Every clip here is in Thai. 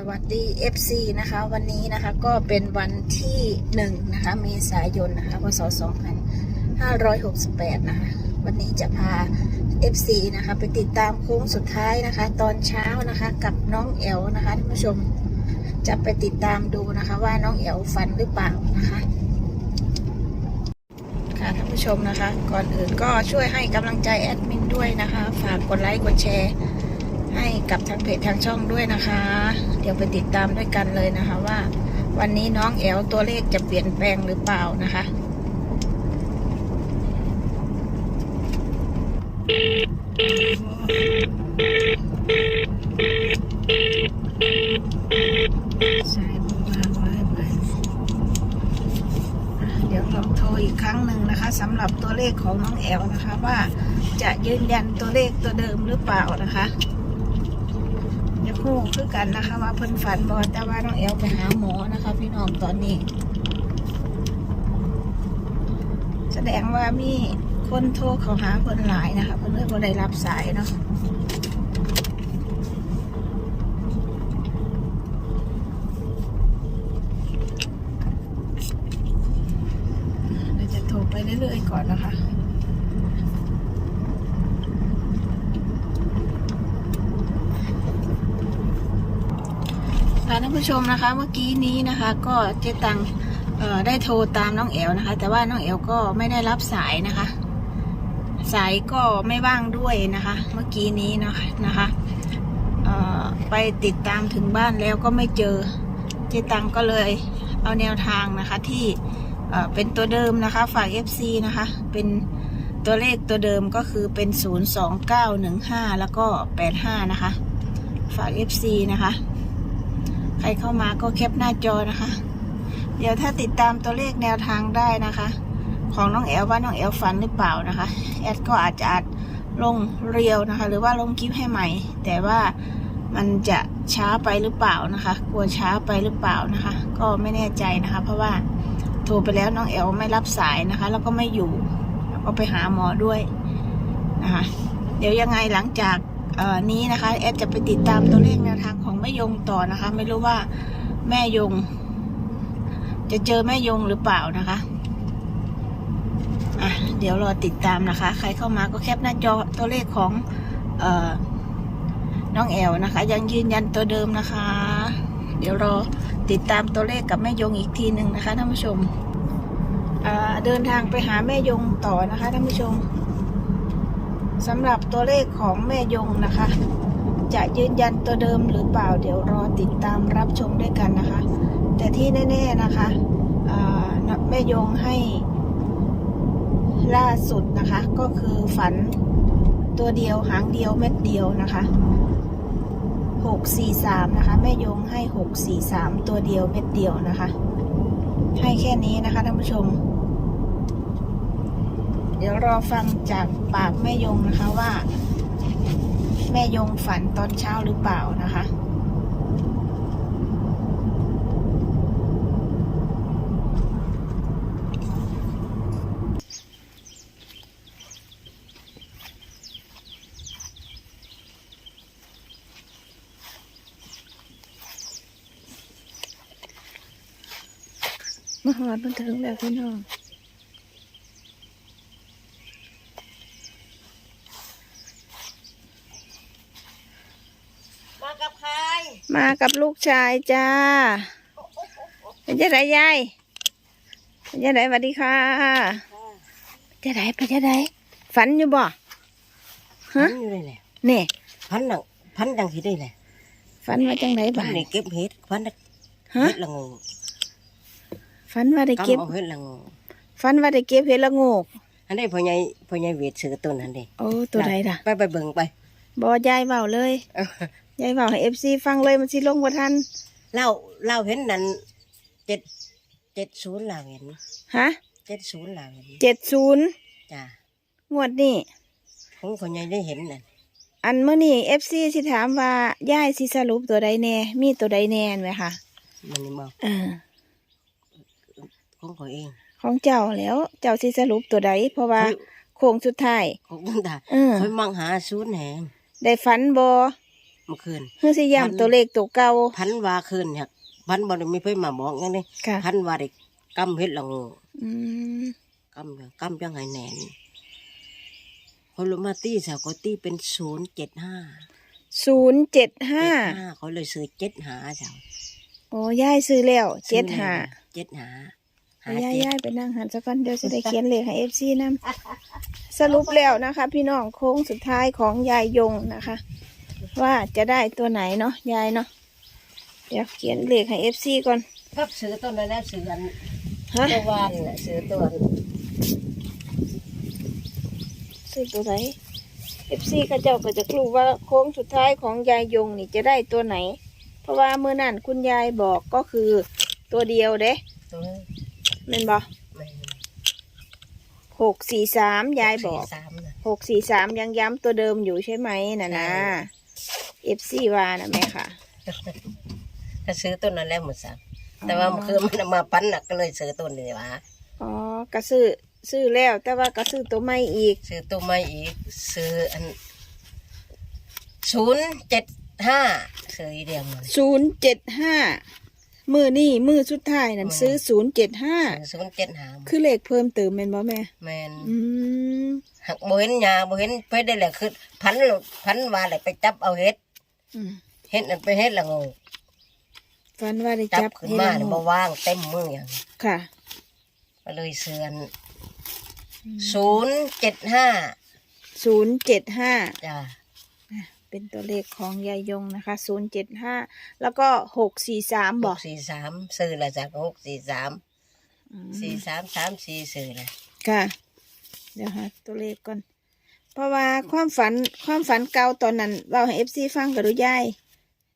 สวัสดี FC นะคะ วันนี้นะคะก็เป็นวันที่หนึ่งนะคะเมษายนนะคะพศ2568 นะคะ วันนี้จะพา FC นะคะ ไปติดตามโค้งสุดท้ายนะคะ ตอนเช้านะคะกับน้องแอลนะคะท่านผู้ชมจะไปติดตามดูนะคะ ว่าน้องแอลฟันหรือเปล่านะคะค่ะท่านผู้ชมนะคะ ก่อนอื่นก็ช่วยให้กำลังใจแอดมินด้วยนะคะ ฝากกดไลค์กดแชร์ ให้กับทางเพจทางช่องด้วยนะคะ เดี๋ยวไปติดตามด้วยกันเลยนะคะ ว่า วันนี้น้องแอลตัวเลขจะเปลี่ยนแปลงหรือเปล่านะคะใช่ไว้ไว้อะเดี๋ยวลองโทรอีกครั้งหนึ่งนะคะสำหรับตัวเลขของน้องแอลนะคะ ว่าจะยืนยันตัวเลขตัวเดิมหรือเปล่านะคะ เดี๋ยวคู่คือกันนะคะว่าเพิ่นฝันบอแต่ว่าน้องแอลไปหาหมอนะคะ พี่น้องตอนนี้ แสดงว่ามีคนโทรเขาหาเพิ่นหลายนะคะเพิ่นเลยบ่ได้รับสายเนาะเราจะโทรไปเรื่อยๆก่อนนะคะ ค่ะท่านผู้ชมนะคะ เมื่อกี้นี้นะคะ ก็เจ๊ตังได้โทรตามน้องแอลนะคะ แต่ว่าน้องแอลก็ไม่ได้รับสายนะคะ สายก็ไม่ว่างด้วยนะคะ เมื่อกี้นี้นะคะนะคะไปติดตามถึงบ้านแล้วก็ไม่เจอ เจตังก็เลยเอาแนวทางนะคะที่เอ่อเป็นตัวเดิมนะคะ ฝาก FC นะคะ เป็นตัวเลขตัวเดิมก็คือเป็น 02915 แล้วก็ 85 นะคะ ฝาก FC นะคะ ใครเข้ามาก็แคปหน้าจอนะคะ เดี๋ยวถ้าติดตามตัวเลขแนวทางได้นะคะ ของน้องแอลว่าน้องแอลฝันหรือเปล่านะคะ แอดก็อาจจะอัดลงเรียวนะคะ หรือว่าลงคลิปให้ใหม่ แต่ว่ามันจะช้าไปหรือเปล่านะคะ กลัวช้าไปหรือเปล่านะคะ ก็ไม่แน่ใจนะคะ เพราะว่าโทรไปแล้วน้องแอลไม่รับสายนะคะ แล้วก็ไม่อยู่ แล้วก็ไปหาหมอด้วยนะคะ เดี๋ยวยังไงหลังจาก นี้นะคะแอดจะไปติดตามตัวเลขแนวทางของแม่ยงต่อนะคะ ไม่รู้ว่าแม่ยง จะเจอแม่ยงหรือเปล่านะคะอะเดี๋ยวรอติดตามนะคะ ใครเข้ามาก็แคปหน้าจอตัวเลขของเอ่อน้องแอลนะคะ ยังยืนยันตัวเดิมนะคะ เดี๋ยวรอติดตามตัวเลขกับแม่ยงอีกทีหนึ่งนะคะท่านผู้ชมเดินทางไปหาแม่ยงต่อนะคะท่านผู้ชม สำหรับตัวเลขของแม่ยงนะคะ จะยืนยันตัวเดิมหรือเปล่า เดี๋ยวรอติดตามรับชมด้วยกันนะคะ แต่ที่แน่ๆนะคะแม่ยงให้ล่าสุดนะคะ ก็คือฝันตัวเดียวหางเดียวเม็ดเดียวนะคะหกสี่สามนะคะ แม่ยงให้หกสี่สามตัวเดียวเม็ดเดียวนะคะ ให้แค่นี้นะคะท่านผู้ชม เดี๋ยวรอฟังจากปากแม่ยงนะคะว่า แม่ยงฝันตอนเช้าหรือเปล่านะคะมาหอดมันถึงแล้วพี่น้อง มากับใคร มากับลูกชายจ้าเป็นจะไดยายเป็นจะไดสวัสดีค่ะเป็นจะไดเป็นจะไดฝันอยู่บ่พัฮะนอยู่เลยแหละนี่พันหนังพันดังที่ได้แหละฝันว่าจังไดพับ้านงนี่เก็บเห็ดพันน่ะฮะเห็ดละงูฝันว่าได้เก็บกำเอาเห็ดละงูฝันว่าได้เก็บเห็ดละโงกอันนี้พ่อใหญ่พ่อใหญ่เวทซื้อต้นอันนี้โอ้ตัวใดล่ะ ไปไปเบิ่งไปบอยายเบาเลยเอ้า ยายเบาให้เอฟซีฟังเลยมันสิลงบ่ทันเล่าเล่าเห็นนั่นเจ็ดเจ็ดศูนย์เล่าเห็นฮะเจ็ดศูนย์เล่าเห็นเจ็ดศูนย์จ้างวดนี้ของพ่อใหญ่ได้เห็นนั่นอันเมื่อนี่เอฟซีสิถามว่ายายสิสรุปตัวใดแน่ มีตัวใดแน่ไหมคะมันนี่บอกเออของพ่อเอง ของเจ้าแล้ว เจ้าสิสรุปตัวใดเพราะว่าโค้งสุดท้ายของตั้งแต่เออคอยมองหาศูนย์แหงได้ฝันบอ เมื่อคืนเพื่อสิย้ำตัวเลขตัวเก่าพันว่าคืนเนี่ยพันบ่ได้มีเพิ่นมาบอกอย่างนี้ค่ะพันว่าได้กำเฮ็ดละงูอืมกำยังกำยังไงแหนนคนลงมาตีสาวก็ตีเป็นศูนย์เจ็ดห้าศูนย์เจ็ดห้าเขาเลยซื้อเจ็ดหาเจ้าโอ้ยายซื้อแล้วเจ็ดห้าเจ็ดหาหาย่ายเจ็ดย่ายไปนั่งหันสักก่อนเดี๋ยวจะได้เขียนเลขให้เอฟซีนำสรุปแล้วนะคะ พี่น้องโค้งสุดท้ายของยายยงนะคะ ว่าจะได้ตัวไหนเนาะยายเนาะเดี๋ยวเขียนเลขให้เอฟซีก่อนครับซื้อต้นนั้นแล้วซื้ออันฮะตัววานน่ะซื้อตัวซื้อตัวไหนเอฟซีก็เจ้าก็จะรู้ว่าโค้งสุดท้ายของยายยงนี่จะได้ตัวไหน เพราะว่าเมื่อนั้นคุณยายบอกก็คือตัวเดียวเด้ตัวแม่นบอแม่นหกสี่สามยายบอกสี่สามน่ะหกสี่สามยังย้ำตัวเดิมอยู่ใช่ไหมนะนะ เอฟซีว่านะแม่ค่ะก็ซื้อต้นนั้นแล้วหมดสักแต่ว่ามันคือมันเอามาปั้นน่ะก็เลยซื้อต้นนี้วะอ๋อกระซื้อซื้อแล้วแต่ว่ากระซื้อตัวใหม่อีก ซื้อตัวใหม่อีก ซื้ออันศูนย์เจ็ดห้าซื้ออีเดียงมันศูนย์เจ็ดห้ามือนี่มือสุดท้ายนั่นอืมซื้อศูนย์เจ็ดห้าซื้อศูนย์เจ็ดห้าคือเลขเพิ่มเติมเป็นบ่แม่แมนอืมหักบ่เห็นยาบ่เห็นไปได้แหละคือ พันหลุดพันว่าแหละไปจับเอาเห็ด อืมเห็ดนั่นไปเห็ดละงูฟันว่าได้จัจับบขึ้นให้มาละเนี่ยโงบ่ว่างเต็มมืออย่างค่ะก็เลยเสือนศูนย์เจ็ดห้าศูนย์เจ็ดห้าจ้าเป็นตัวเลขของยายยงนะคะศูนย์เจ็ดห้าแล้วก็หกสี่สามหบอกกสี่สามซื้อละจากหกสี่สามอืมสี่สามสามสี่ซื้อละค่ะ เดี๋ยวหาตัวเลขก่อน เพราะว่าความฝันความฝันเก่าตอนนั้นเราให้เอฟซีฟังกับดูยาย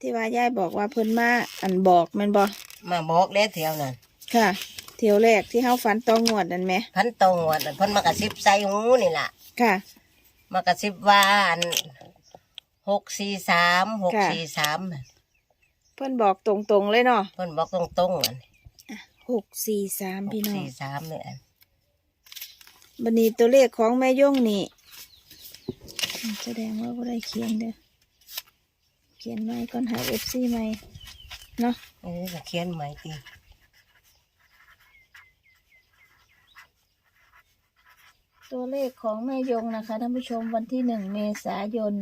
ที่ว่ายายบอกว่าเพิ่นมาอันบอกแมันบอมาบอกแล้วเที่ยวนั่นค่ะ เที่ยวแรกที่เฮาฝันตองงวดนั่นไหมพันตรงวัดนั่นเพันมากระซิบใส่หูนี่ล่ะ ค่ะ มากระซิบว่าอันหกสี่สามหกค่ะสี่สามเพิ่นบอกตรงๆเลยเนาะเพิ่นบอกตรงๆอันหกสี่สามหพี่กน้องสี่สามเนี่ยอัน บันนี้ตัวเลขของแม่ย่งนี่ แสดงว่าบ่ได้เขียนเด้อเขียนไว้ก่อนหาเอฟซีใหม่เนาะเออก็เขียนใหม่ตีตัวเลขของแม่ยงนะคะท่านผู้ชมวันที่หนึ่งเมษายน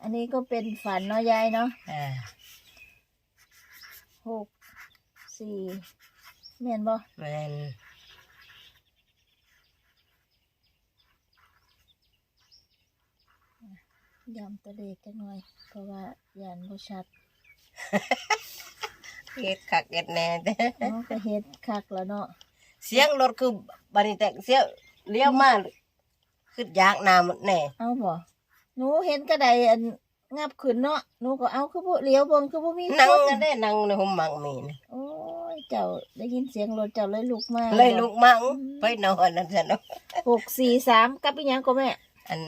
อันนี้ก็เป็นฝันเนาะยายเนาะอ่าหกสี่แม่นบ่แม่น ย้ำตัวเลขจังหน่อย เพราะว่ายันบ่ชัดเฮ็ดคักเฮ็ดแน่เด้เนาะก็เฮ็ดคักแล้วเนาะเสียงรถคือบันนี้แต่เสียเลี้ยวมาคือยากน้ำแน่เอาบ่หนูเห็นกระไดอันงับขึ้นเนาะหนูก็เอาคือบ่เลี้ยวเบิ่งคือบ่มีนั่งคนกันได้นั่งในห้องมังมีนะโอ้ยเจ้าได้ยินเสียงรถเจ้าเลยลุกมาเลยลุกมังไปนอนนั่นซะเนาะหกสี่สามกับอีหยังก็แม่อัน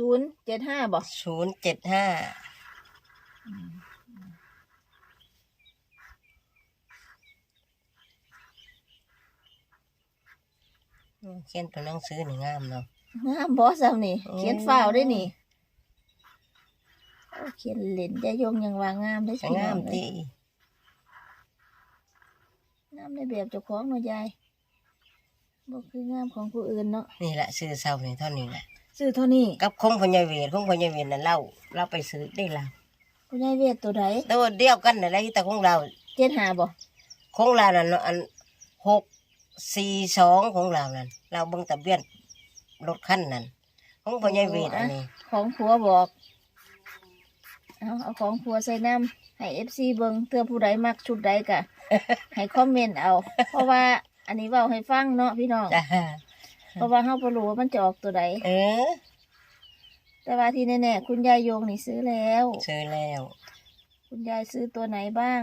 ศูนย์เจ็ดห้าบ่ศูนย์เจ็ดห้าเขียนตัวหนังสือนี่งามเนาะงามบอสเอานี่โอ้เขียนฝ้าวได้นี่โอ้เขียนเล่นได้ยงยังว่างามได้จะสิงามเลยตีงามในแบบเจ้าของเนาะยายบ่คืองามของผู้อื่นเนาะนี่แหละซื้อเศร้านี่เท่านี้แหละ ซื้อเท่านี้กับคงพญาเวทคงพญาเวทนั่นเล่าเราไปซื้อได้ละคุณยายเวทตัวใดตัวเดียวกันนั่นแหละแต่ของเราเจ็ดห้าบ่ของเรานั่นอันหกสี่สองของเรานั่นเราเบิ่งทะเบียนรถคันนั่นของพญาเวทอันนี้ ของผัวบอกเอาเอาของผัวใส่น้ำให้เอฟซีเบิงเพื่อผู้ใดมักชุดใดกะให้คอมเมนต์เอา เพราะว่าอันนี้เว้าให้ฟังเนาะพี่น้องจ้า เพราะว่าเฮาบ่รู้ว่ามันจะออกตัวใดเออ แต่ว่าที่แน่ๆคุณยายโยงนี่ซื้อแล้ว ซื้อแล้ว คุณยายซื้อตัวไหนบ้าง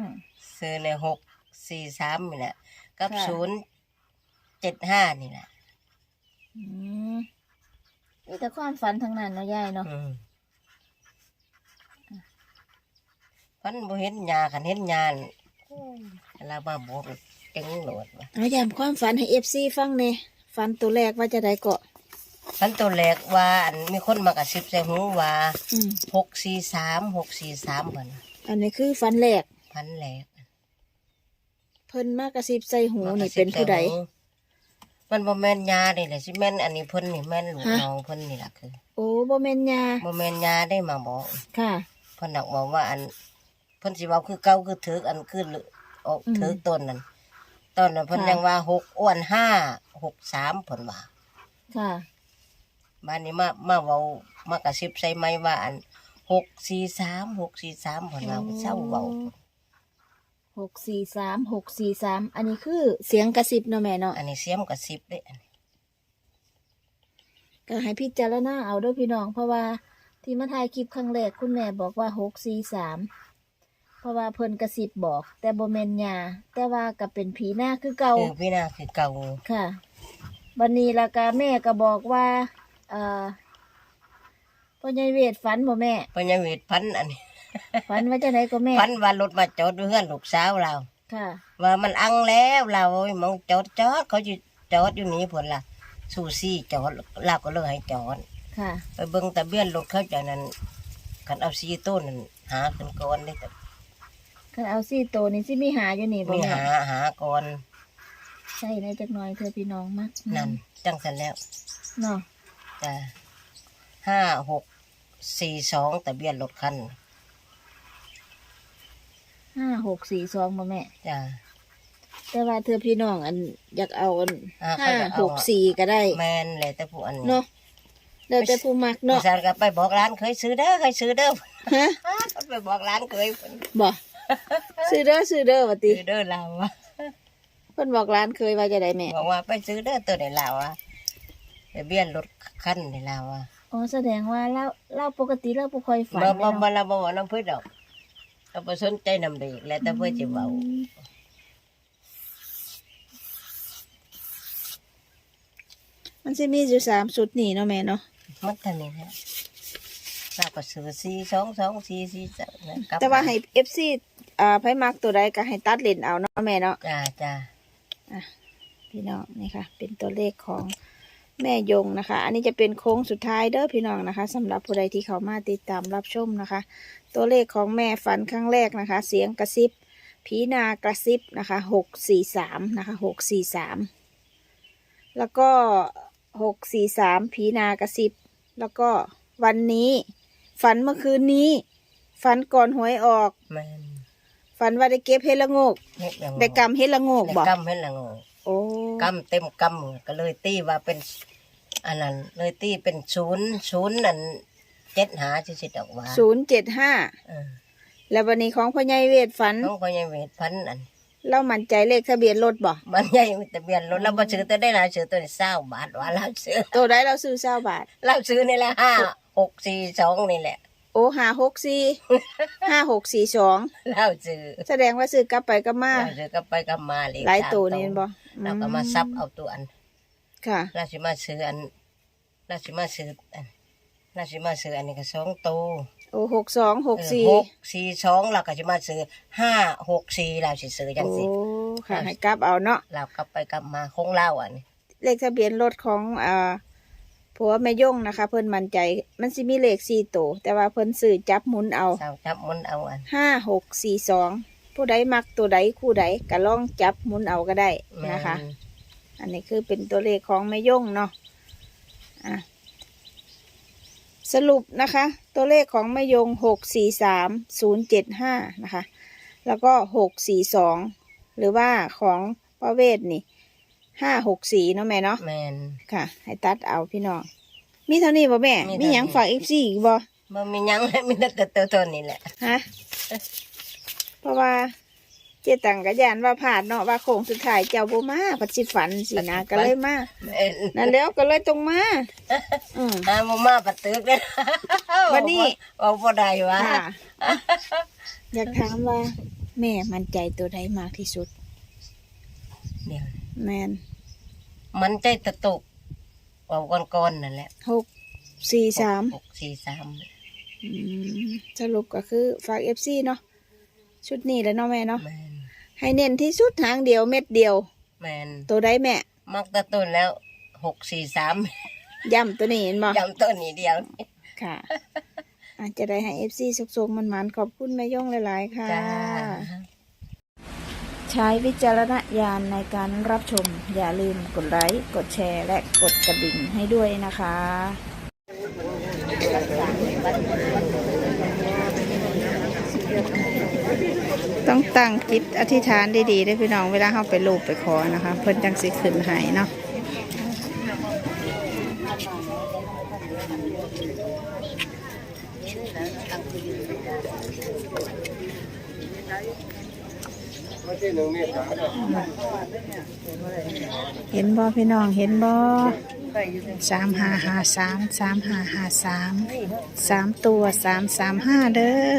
ซื้อในหกสี่สามนี่แหละกับค่ะ ศูนย์เจ็ดห้านี่แหละอืมมีแต่ความฝันทั้งนั้นเนาะยายเนาะอืมพันบ่เห็นยาขันเห็นยานี่เรามาบอกเจังโหลดว่ะเอาย้ำความฝันให้ FC ฟังแหน่ ฝันตัวแรกว่าจะได้เกาะฝันตัวแรกว่าอันมีคนมากระซิบใส่หูว่าอืม หกสี่สามหกสี่สามเหมือนอันนี้คือฟันแรกฝันแรกเพิ่นมากระซิบใส่หูมากระนี่ซิบเป็นผู้ใดส่หูมันบ่แม่นยาเด้แหละสิแม่นอันนี้เพิ่นนี่แม่นลูกฮะ น้องเพิ่นนี่ล่ะคือโอ้บ่แม่นยาบ่แม่นยาได้มาบอกค่ะ เพิ่นนักบอกว่าอันเพิ่นสิเว้าคือเก่าคือถึกอันคือลึออกอืม ถึกต้นนั้น ตอนนั้นเพิ่นค่ะยังว่าหกอ้วนห้าหกสามเพิ่นว่าค่ะ บ้านนี้มามาเว้ามากระซิบใส่ไม้ว่าอันหกสี่สามหกสี่สามเพิ่นว่าเศร้าเว้าหกสี่สามหกสี่สามอันนี้คือเสียงกระซิบเนาะแม่เนาะอันนี้เสียมกระซิบเด้อันนี้ก็ให้พิจารณาเอาเด้วยพี่น้อง เพราะว่าที่มาถ่ายคลิปครั้งแรกคุณแม่บอกว่าหกสี่สามเพ ราะว่าเพิ่นกระซิบบอก แต่บ่แม่นยาแต่ว่าก็เป็นผีหน้าคือเก่าคือพี่นาคือเก่าค่ะวันนี้และกาแม่ก็บอกว่าเอ่อพ่อใหญ่เวทฝันบ่แม่เพิ่นยังเวทพันอันนี้ฝันว่าจะไหนก็แม่พันว่ารถมาจอดอยู่เฮือนลูกสาวเรา ค่ะ ว่ามันอังแล้วเราโอ้ยมองจอดจอดเขาจะจอดอยู่นี่ผลล่ะสู้ซี่จอดเราก็เลยให้จอดค่ะ ไปเบิ่งตะเบียนรถเขาจากนั้นคันเอาซีต้นนั่นหาขึ้นก่อนได้แต่ คันเอาซี่โตวนี่สิมีหาอยู่นี่บ่มีแม่หาหาก่อนใช่ได้จักหน่อยเธอพี่น้องมักนั่นจังสันแล้วเนาะจ้ะห้าหกสี่สองตะเบียนรถคันห้าหกสี่สองบ่แม่ จ้ะ แต่ว่าเธอพี่น้องอันอยากเอาอันอ่าห้าเขาจะเอา หกสี่ก็ได้แมนเลยแต่ผู้อันเนาะแล้วแต่ผู้มักเนาะสารก็ไปบอกร้านเคยซื้อเด้อเคยซื้อเด้อฮะ ไปบอกร้านเคยบ่ ซื้อเด้อซื้อเด้อว่าติซื้อเด้อเราอะเพิ่นบอกร้านเคยว่าจะได้แม่บอกว่าไปซื้อเด้อตัวไหนเราอะทะเบียนรถคันในเราอะอ๋อแสดงว่าเราเราปกติเราบ่ค่อยฝันบ่แม่บ่เนาะบ่เราบ่ว่าน้ำพืชดอกเราบ่สนใจน้ำเด็กแล้วแต่เพื่อจะเบามันจะมีอยู่สามชุดนี่เนาะแม่เนาะมันเท่านี้นะ เราก็ซื้อสี่สองสองสี่สี่สองนะกลับแต่ว่าให้ FC อ่าไผมักตัวใดก็ให้ตัดเลนเอาเนาะแม่เนาะจ้าจ้าพี่น้องนี่ค่ะ เป็นตัวเลขของแม่ยงนะคะ อันนี้จะเป็นโค้งสุดท้ายเด้อพี่น้องนะคะสำหรับผู้ใดที่เขามาติดตามรับชมนะคะ ตัวเลขของแม่ฝันครั้งแรกนะคะ เสียงกระซิบผีนากระซิบนะคะหกสี่สามนะคะหกสี่สามแล้วก็หกสี่สามผีนากระซิบ แล้วก็วันนี้ ฝันเมื่อคืนนี้ ฝันก่อนหวยออก แม่นฝันว่าได้เก็บเฮ็ดละโงกเฮ็ดละโงได้กำเฮ็ดละโงกได้บอกกำเฮ็ดละโงกโอ้กำเต็มกำก็เลยตีว่าเป็น อันนั้น เลยตีเป็นศูนย์ศูนย์นั่นเจ็ดหาสิสิดอกว่าศูนย์เจ็ดห้าเออแล้ววันนี้ของพ่อใหญ่เวทฝันน้องก็ยังเวทพันอันเรามั่นใจเลขทะเบียนรถบ่มันใหญ่ทะเบียนรถเราบ่ซื้อแต่ได้หลายซื้อตัวนี้เศร้าบาทว่าเราซื้อตัวใดเราซื้อเศร้าบาท เราซื้อนี่แหละห้า หกสี่สองนี่แหละ โอ้หาหกสี่ ห้าหกสี่สองเราซื้อแสดงว่าซื้อกลับไปกลับมาเราซื้อก็ไปก็มาเลยหลายตัวนี่เห็นบ่เราก็มาซับเอาตัวอัน ค่ะ เราสิมาซื้ออันเราสิมาซื้ออันเราสิมาซื้ออันนี้ก็สองตัวโอ้หกสองหกสี่เออหกสี่สองเราก็จะมาซื้อห้าหกสี่เราสิซื้อจังโอ้สิค่ะให้กลับเอาเนาะเรากลับไปกลับมาของเราอันนี้เลขทะเบียนรถของอ่า ผัวแม่ย่งนะคะ เพิ่นมั่นใจ มันสิมีเลขสี่ตัวแต่ว่าเพิ่นซื้อจับหมุนเอาสาวจับมันเอาอันห้าหกสี่สองผู้ใดมักตัวใดคู่ใดก็ลองจับหมุนเอาก็ได้นะคะแม่อันนี้คือเป็นตัวเลขของแม่ย่งเนาะอะสรุปนะคะ ตัวเลขของแม่ยงหกสี่สามศูนย์เจ็ดห้านะคะ แล้วก็หกสี่สองหรือว่าของป้าเวทนี่ ห้าหกสี่เนาะแม่เนาะแมน ค่ะ ให้ตัดเอาพี่น้องมีเท่านี้บ่แม่ มีเท่านี้ มีหยังฝากอีกสี่อีกบ่มันมีหยังเลยมีแต่ตัวตัวนี้แหละฮะเพราะว่าเจตังกะยานว่าผ่านเนาะว่าโค้งสุดท้ายเจ้าบ่มาปัจจิฝันสินะก็เลยมาแม่นนั่นแล้วก็เลยต้องมาอืมอ่ามามาปัดตึกเลยวันนี้ เอาบ่ได้วะค่ะอยากถามว่า แม่มั่นใจตัวใดมากที่สุด เดี๋ยว แมนมันใจตะตกเอาก้อนๆนั่นแหละหกสี่สามหกสี่สามอืมสรุปก็คือฝากเอฟซีเนาะชุดนี้แหล้วเนาะแม่เนาะแมนให้เน้นที่สุดทางเดียวเม็ดเดียว แมนตัวใดแม่มักตะต้นแล้วหกสี่สามย่ำตัวนี้เห็นบ่ ยำต้นนี้เดียวนี่ค่ะ อาจจะได้ให้เอฟซีสุกๆมันมันๆขอบคุณแม่ย่งหลาย ๆ ค่ะ จ้า ใช้วิจารณญาณในการรับชม อย่าลืมกดไลค์ กดแชร์ และกดกระดิ่งให้ด้วยนะคะ ต้องตั้งจิตอธิษฐานดีๆด้วยพี่น้องเวลาเข้าไปลูบไปขอนะคะ เพิ่นจังสิขึ้นหายเนาะ เห็นบ่พี่น้องเห็นบ่สามห้าห้าสามสามห้าห้าสามสามตัวสามสามห้าเด้อ